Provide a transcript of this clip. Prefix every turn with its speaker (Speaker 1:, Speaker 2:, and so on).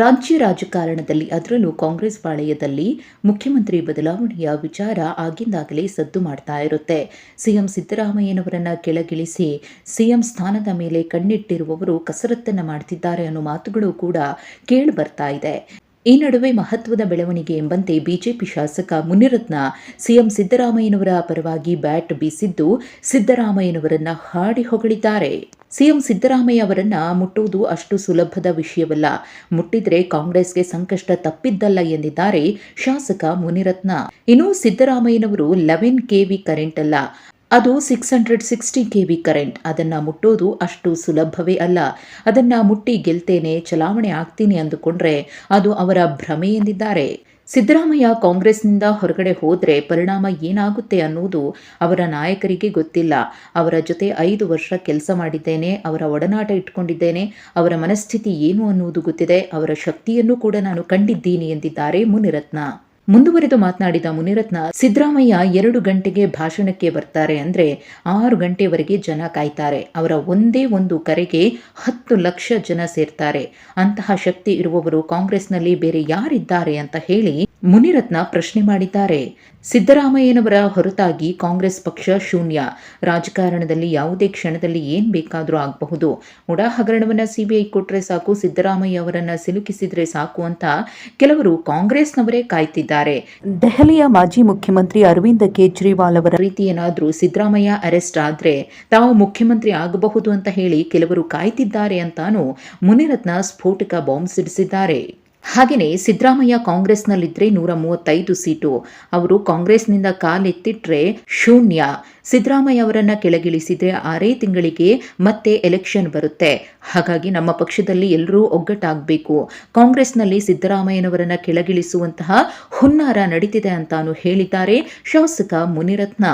Speaker 1: ರಾಜ್ಯ ರಾಜಕಾರಣದಲ್ಲಿ ಅದರಲ್ಲೂ ಕಾಂಗ್ರೆಸ್ ಪಾಳೆಯದಲ್ಲಿ ಮುಖ್ಯಮಂತ್ರಿ ಬದಲಾವಣೆಯ ವಿಚಾರ ಆಗಿಂದಾಗಲೇ ಸದ್ದು ಮಾಡ್ತಾ ಇರುತ್ತೆ. ಸಿಎಂ ಸಿದ್ದರಾಮಯ್ಯನವರನ್ನ ಕೆಳಗಿಳಿಸಿ ಸಿಎಂ ಸ್ಥಾನದ ಮೇಲೆ ಕಣ್ಣಿಟ್ಟಿರುವವರು ಕಸರತ್ತನ್ನು ಮಾಡ್ತಿದ್ದಾರೆ ಅನ್ನೋ ಮಾತುಗಳು ಕೂಡ ಕೇಳಿ ಬರ್ತಾ ಇದೆ. ಈ ನಡುವೆ ಮಹತ್ವದ ಬೆಳವಣಿಗೆ ಎಂಬಂತೆ ಬಿಜೆಪಿ ಶಾಸಕ ಮುನಿರತ್ನ ಸಿಎಂ ಸಿದ್ದರಾಮಯ್ಯನವರ ಪರವಾಗಿ ಬ್ಯಾಟ್ ಬೀಸಿದ್ದು ಸಿದ್ದರಾಮಯ್ಯನವರನ್ನ ಹಾಡಿ ಹೊಗಳಿದ್ದಾರೆ. ಸಿಎಂ ಸಿದ್ದರಾಮಯ್ಯ ಅವರನ್ನ ಮುಟ್ಟುವುದು ಅಷ್ಟು ಸುಲಭದ ವಿಷಯವಲ್ಲ. ಮುಟ್ಟಿದ್ರೆ ಕಾಂಗ್ರೆಸ್ಗೆ ಸಂಕಷ್ಟ ತಪ್ಪಿದ್ದಲ್ಲ ಎಂದಿದ್ದಾರೆ ಶಾಸಕ ಮುನಿರತ್ನ. ಇನ್ನು ಸಿದ್ದರಾಮಯ್ಯನವರು ಲೆವೆನ್ ಕೆವಿ ಕರೆಂಟ್ ಅಲ್ಲ. ಅದು six hundred sixty K V current. ಅದನ್ನು ಮುಟ್ಟೋದು ಅಷ್ಟು ಸುಲಭವೇ ಅಲ್ಲ. ಅದನ್ನು ಮುಟ್ಟಿ ಗೆಲ್ತೇನೆ, ಚಲಾವಣೆ ಆಗ್ತೀನಿ ಅಂದುಕೊಂಡ್ರೆ ಅದು ಅವರ ಭ್ರಮೆ ಎಂದಿದ್ದಾರೆ. ಸಿದ್ದರಾಮಯ್ಯ ಕಾಂಗ್ರೆಸ್ನಿಂದ ಹೊರಗಡೆ ಹೋದರೆ ಪರಿಣಾಮ ಏನಾಗುತ್ತೆ ಅನ್ನೋದು ಅವರ ನಾಯಕರಿಗೆ ಗೊತ್ತಿಲ್ಲ. ಅವರ ಜೊತೆ ಐದು ವರ್ಷ ಕೆಲಸ ಮಾಡಿದ್ದೇನೆ, ಅವರ ಒಡನಾಟ ಇಟ್ಕೊಂಡಿದ್ದೇನೆ, ಅವರ ಮನಸ್ಥಿತಿ ಏನು ಅನ್ನುವುದು ಗೊತ್ತಿದೆ, ಅವರ ಶಕ್ತಿಯನ್ನು ಕೂಡ ನಾನು ಕಂಡಿದ್ದೀನಿ ಎಂದಿದ್ದಾರೆ ಮುನಿರತ್ನ. ಮುಂದುವರೆದು ಮಾತನಾಡಿದ ಮುನಿರತ್ನ, ಸಿದ್ದರಾಮಯ್ಯ ಎರಡು ಗಂಟೆಗೆ ಭಾಷಣಕ್ಕೆ ಬರ್ತಾರೆ ಅಂದ್ರೆ ಆರು ಗಂಟೆವರೆಗೆ ಜನ ಕಾಯ್ತಾರೆ. ಅವರ ಒಂದೇ ಒಂದು ಕರೆಗೆ ಹತ್ತು ಲಕ್ಷ ಜನ ಸೇರ್ತಾರೆ. ಅಂತಹ ಶಕ್ತಿ ಇರುವವರು ಕಾಂಗ್ರೆಸ್ನಲ್ಲಿ ಬೇರೆ ಯಾರಿದ್ದಾರೆ ಅಂತ ಹೇಳಿ ಮುನಿರತ್ನ ಪ್ರಶ್ನೆ ಮಾಡಿದ್ದಾರೆ. ಸಿದ್ದರಾಮಯ್ಯನವರ ಹೊರತಾಗಿ ಕಾಂಗ್ರೆಸ್ ಪಕ್ಷ ಶೂನ್ಯ. ರಾಜಕಾರಣದಲ್ಲಿ ಯಾವುದೇ ಕ್ಷಣದಲ್ಲಿ ಏನ್ ಬೇಕಾದರೂ ಆಗಬಹುದು. ಉಡಾ ಹಗರಣವನ್ನ ಸಿಬಿಐ ಕೊಟ್ರೆ ಸಾಕು, ಸಿದ್ದರಾಮಯ್ಯ ಅವರನ್ನ ಸಿಲುಕಿಸಿದ್ರೆ ಸಾಕು ಅಂತ ಕೆಲವರು ಕಾಂಗ್ರೆಸ್ನವರೇ ಕಾಯ್ತಿದ್ದಾರೆ. ದೆಹಲಿಯ ಮಾಜಿ ಮುಖ್ಯಮಂತ್ರಿ ಅರವಿಂದ್ ಕೇಜ್ರಿವಾಲ್ ಅವರ ರೀತಿ ಏನಾದರೂ ಸಿದ್ದರಾಮಯ್ಯ ಅರೆಸ್ಟ್ ಆದ್ರೆ ತಾವು ಮುಖ್ಯಮಂತ್ರಿ ಆಗಬಹುದು ಅಂತ ಹೇಳಿ ಕೆಲವರು ಕಾಯ್ತಿದ್ದಾರೆ ಅಂತಾನು ಮುನಿರತ್ನ ಸ್ಫೋಟಕ ಬಾಂಬ್ ಸಿಡಿಸಿದ್ದಾರೆ. ಹಾಗೆಯೇ ಸಿದ್ದರಾಮಯ್ಯ ಕಾಂಗ್ರೆಸ್ನಲ್ಲಿದ್ದರೆ ನೂರ ಮೂವತ್ತೈದು ಸೀಟು. ಅವರು ಕಾಂಗ್ರೆಸ್ನಿಂದ ಕಾಲೆತ್ತಿಟ್ರೆ ಶೂನ್ಯ. ಸಿದ್ದರಾಮಯ್ಯ ಅವರನ್ನ ಕೆಳಗಿಳಿಸಿದ್ರೆ ಆರೇ ತಿಂಗಳಿಗೆ ಮತ್ತೆ ಎಲೆಕ್ಷನ್ ಬರುತ್ತೆ. ಹಾಗಾಗಿ ನಮ್ಮ ಪಕ್ಷದಲ್ಲಿ ಎಲ್ಲರೂ ಒಗ್ಗಟ್ಟಾಗಬೇಕು. ಕಾಂಗ್ರೆಸ್ನಲ್ಲಿ ಸಿದ್ದರಾಮಯ್ಯನವರನ್ನ ಕೆಳಗಿಳಿಸುವಂತಹ ಹುನ್ನಾರ ನಡೀತಿದೆ ಅಂತಾನು ಹೇಳಿದ್ದಾರೆ ಶಾಸಕ ಮುನಿರತ್ನ.